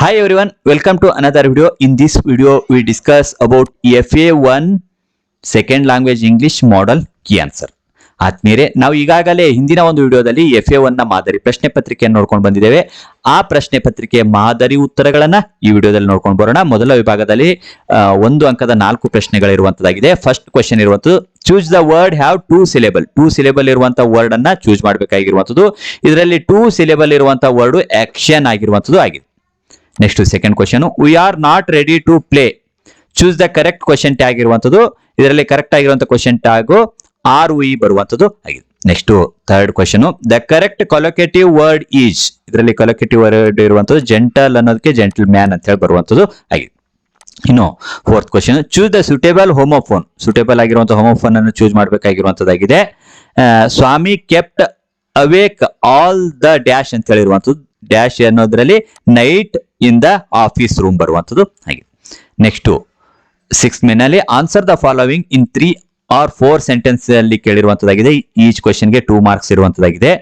Hi everyone, welcome to another video. In this video, we discuss about FA1 Second Language English Model Key Answer. ಆದ್ಮೇಲೆ ನಾವು ಈಗಾಗಲೇ ಹಿಂದಿನ ಒಂದು ವಿಡಿಯೋದಲ್ಲಿ F A one ನ ಮಾದರಿ ಪ್ರಶ್ನೆ ಪತ್ರಿಕೆಯನ್ನು ನೋಡ್ಕೊಂಡು ಬಂದಿದ್ದೇವೆ ಆ ಪ್ರಶ್ನೆ ಪತ್ರಿಕೆ ಮಾದರಿ ಉತ್ತರಗಳನ್ನ ಈ ವಿಡಿಯೋದಲ್ಲಿ ನೋಡ್ಕೊಂಡು ಬರೋಣ ಮೊದಲ ವಿಭಾಗದಲ್ಲಿ ಒಂದು ಅಂಕದ ನಾಲ್ಕು ಪ್ರಶ್ನೆಗಳಿರುವಂತದ್ದಾಗಿದೆ ಫಸ್ಟ್ ಕ್ವಶನ್ ಇರುವಂತದ್ದು choose the word have two syllable two syllable ಇರುವಂತ ವರ್ಡ್ ಅನ್ನ ಚೂಸ್ ಮಾಡಬೇಕಾಗಿರುವಂತದ್ದು ಇದರಲ್ಲಿ ಟೂ ಸಿಲೆಬಲ್ ಇರುವಂತಹ ವರ್ಡ್ ಆಕ್ಷನ್ ಆಗಿರುವಂತದ್ದು ಆಗಿದೆ next second question we are not ready to play choose the correct question tag ಇರುವಂತದ್ದು ಇದರಲ್ಲಿ ಕರೆಕ್ಟ್ ಆಗಿರುವಂತಹ ಕ್ವಶನ್ ಟ್ಯಾಗ್ ಆರ್ ಇ ಬರುವಂತದ್ದು ಆಗಿದೆ next third question the correct collocative word is ಇದರಲ್ಲಿ collocative word ಇರುವಂತದ್ದು gentle ಅನ್ನೋದಕ್ಕೆ ಜೆಂಟಲ್ ಮ್ಯಾನ್ ಅಂತ ಹೇಳಿ ಬರುವಂತದ್ದು ಆಗಿದೆ ಇನ್ನು fourth question choose the suitable homophone suitable ಆಗಿರುವಂತಹ ಹೋಮೋಫೋನ್ ಅನ್ನು choose ಮಾಡಬೇಕಾಗಿರುವಂತದ್ದಾಗಿದೆ Swami kept awake all the dash ಅಂತ ಹೇಳಿರುವಂತದ್ದು ಡ್ಯಾಶ್ ಅನ್ನೋದ್ರಲ್ಲಿ night in the office room ಬರುವಂಥದ್ದು ಹಾಗೆ ನೆಕ್ಸ್ಟು ಸಿಕ್ಸ್ ಮೇನಲ್ಲಿ answer the following in three or four sentence ಅಲ್ಲಿ ಕೇಳಿರುವಂತದ್ದಾಗಿದೆ ಈಚ್ ಗೆ two marks ಇರುವಂತದ್ದಾಗಿದೆ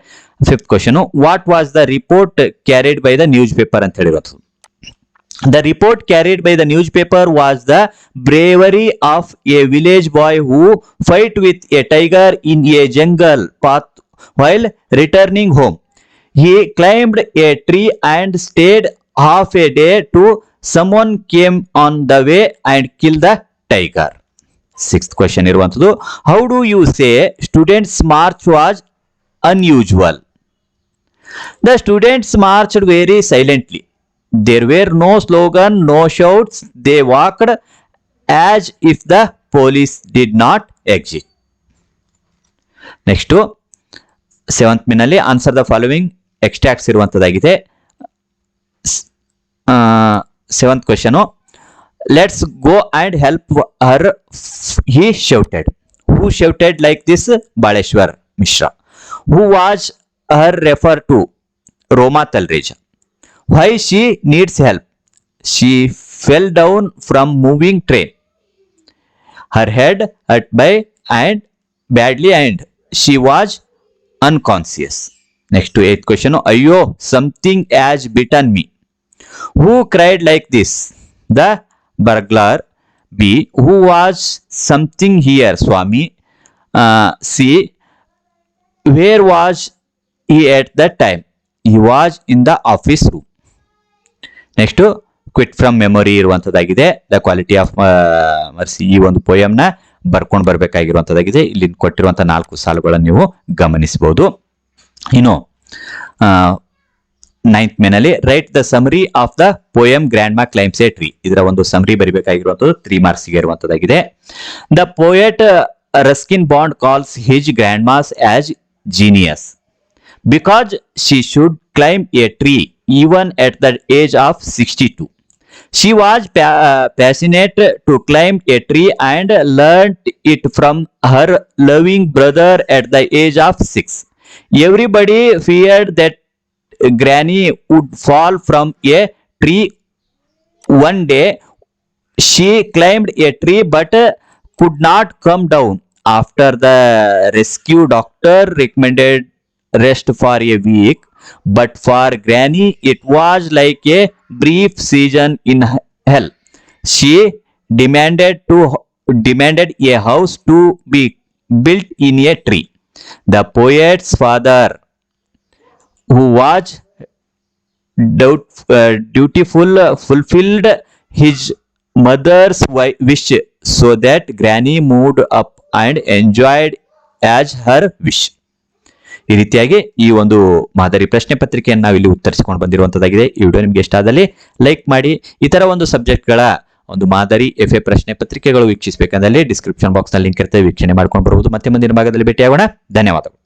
fifth question what was the report carried by the newspaper ಅಂತ ಹೇಳಿರುವಂಥದ್ದು the report carried by the newspaper was the bravery of a village boy who fight with a tiger in a jungle path while returning home he climbed a tree and stayed half a day to someone came on the way and kill the tiger. Sixth question ಇರುವಂಥದ್ದು how do you say students march was unusual the students march very silently there were no slogan no shouts they walked as if the police did not exit next seventh ಮಿನಲ್ಲಿ answer the following extracts ಇರುವಂಥದ್ದಾಗಿದೆ seventh question. Let's go and help her, he shouted. Who shouted like this? Baleshwar Mishra. Who was her referred to? Roma Talreja. Why she needs help? She fell down from moving train. Her head hurt badly and she was unconscious. Next to 8th question. Ayo, something has bitten me. Who cried like this the burglar B who was something here Swami C where was he at the time he was in the office room next quote from memory ಇರುವಂಥದ್ದಾಗಿದೆ the quality of mercy ಈ ಒಂದು ಪೋಯಮ್ನ ಬರ್ಕೊಂಡು ಬರಬೇಕಾಗಿರುವಂಥದ್ದಾಗಿದೆ ಇಲ್ಲಿ ಕೊಟ್ಟಿರುವಂಥ ನಾಲ್ಕು ಸಾಲುಗಳನ್ನು ನೀವು ಗಮನಿಸಬಹುದು ಇನ್ನು uh, ನೈನ್ತ್ ಮೇನಲ್ಲಿ write the summary of the poem grandma climbs a tree ಇದರ ಒಂದು ಸಮರಿ ಬರಿಬೇಕಾಗಿರುವಂತದ್ದು ತ್ರೀ ಮಾರ್ಕ್ಸ್ ಗೆ ಇರುವಂತದ್ದಾಗಿದೆ the poet Ruskin Bond calls his grandma's as genius because she should climb a tree even at the age of sixty two she was fascinate to climb a tree and learn it from her loving brother at the age of six everybody feared that granny would fall from a tree one day. She climbed a tree but could not come down. After the rescue doctor recommended rest for a week, but for granny it was like a brief season in hell. She demanded to demanded a house to be built in a tree. The poet's father who was doubt, uh, dutiful uh, fulfilled his mother's wish so that granny moved up and enjoyed as her wish ಈ ರೀತಿಯಾಗಿ ಈ ಒಂದು ಮಾದರಿ ಪ್ರಶ್ನೆ ಪತ್ರಿಕೆಯನ್ನು ನಾವು ಇಲ್ಲಿ ಉತ್ತರಿಸಿಕೊಂಡು ಬಂದಿರುವಂತದ್ದಾಗಿದೆ ಈ ವಿಡಿಯೋ ನಿಮ್ಗೆ ಇಷ್ಟ ಆದಲ್ಲಿ ಲೈಕ್ ಮಾಡಿ ಇತರ ಒಂದು ಸಬ್ಜೆಕ್ಟ್ಗಳ ಒಂದು ಮಾದರಿ ಎಫ್ ಎ ಪ್ರಶ್ನೆ ಪತ್ರಿಕೆಗಳು ವೀಕ್ಷಿಸಬೇಕಂದಲ್ಲಿ ಡಿಸ್ಕ್ರಿಪ್ಷನ್ ಬಾಕ್ಸ್ ನಲ್ಲಿ ಲಿಂಕ್ ಇರ್ತದೆ ವೀಕ್ಷಣೆ ಮಾಡ್ಕೊಂಡು ಬರಬಹುದು ಮತ್ತೆ ಮುಂದಿನ ಭಾಗದಲ್ಲಿ ಭೇಟಿಯಾಗೋಣ ಧನ್ಯವಾದಗಳು